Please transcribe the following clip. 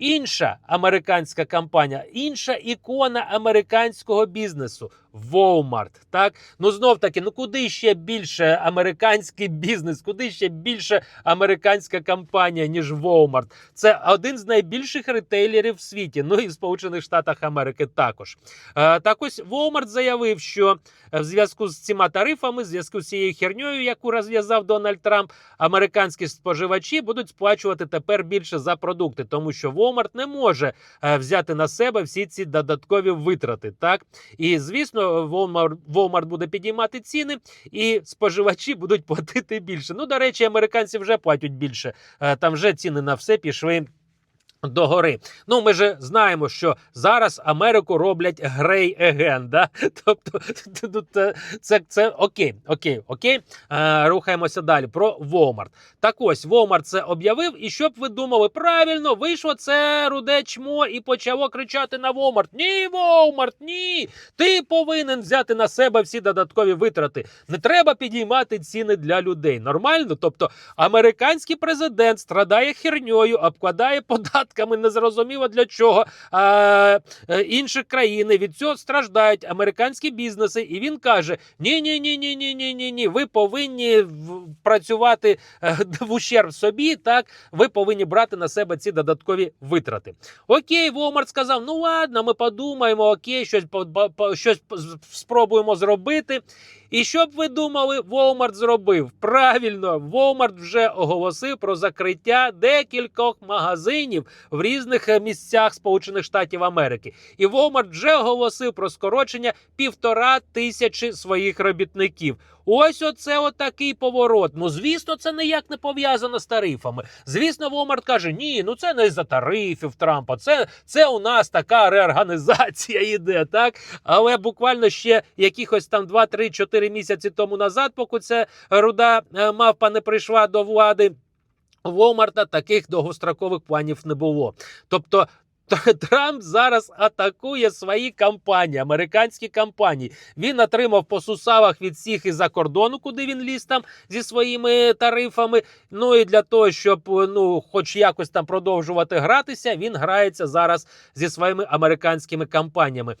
інша американська компанія, інша ікона американського бізнесу. Walmart, так ну знов таки, ну куди ще більше американський бізнес, куди ще більше американська компанія, ніж Walmart. Це один з найбільших ретейлерів в світі. Ну і в Сполучених Штатах Америки також. Е, так ось Walmart заявив, що в зв'язку з цими тарифами, в зв'язку з цією херньою, яку розв'язав Дональд Трамп, американські споживачі будуть сплачувати тепер більше за продукти, тому що Walmart не може е, взяти на себе всі ці додаткові витрати. Так і звісно, Walmart, Walmart буде підіймати ціни, і споживачі будуть платити більше. Ну, до речі, американці вже платять більше. Е, Там вже ціни на все пішли. До гори. Ну, ми же знаємо, що зараз Америку роблять грей еген. Да? Тобто, е, це, це окей, окей, окей. Е, рухаємося далі про Walmart. Так ось Walmart це об'явив, і щоб ви думали, правильно вийшло це руде чмо і почало кричати на Walmart. Ні, Walmart, ні! Ти повинен взяти на себе всі додаткові витрати. Не треба підіймати ціни для людей. Нормально? Тобто, американський президент страдає херньою, обкладає податками, незрозуміло для чого. А, е, інші країни від цього страждають американські бізнеси, і він каже: ні, ні, ні, ні, ні, ні, ні, ні. Ви повинні працювати е, в ущерб собі. Так, ви повинні брати на себе ці додаткові витрати. Окей, Walmart сказав: ну ладно, ми подумаємо, окей, щось щось спробуємо зробити. І що б ви думали, Walmart зробив? Правильно, Walmart вже оголосив про закриття декількох магазинів в різних е, місцях Сполучених Штатів Америки. І Walmart вже оголосив про скорочення півтора тисячі своїх робітників. Ось оце отакий поворот. Ну, звісно, це ніяк не пов'язано з тарифами. Звісно, Walmart каже: ні, ну це не із-за тарифів Трампа. Це, це у нас така реорганізація йде, так? Але буквально ще якихось там 2-3-4 місяці тому назад, поки ця руда е, мавпа не прийшла до влади. Walmart таких довгострокових планів не було. Тобто Трамп зараз атакує свої компанії, американські компанії. Він отримав по сусавах від всіх із-за кордону, куди він ліз там зі своїми тарифами. Ну і для того, щоб ну, хоч якось там продовжувати гратися, він грається зараз зі своїми американськими компаніями.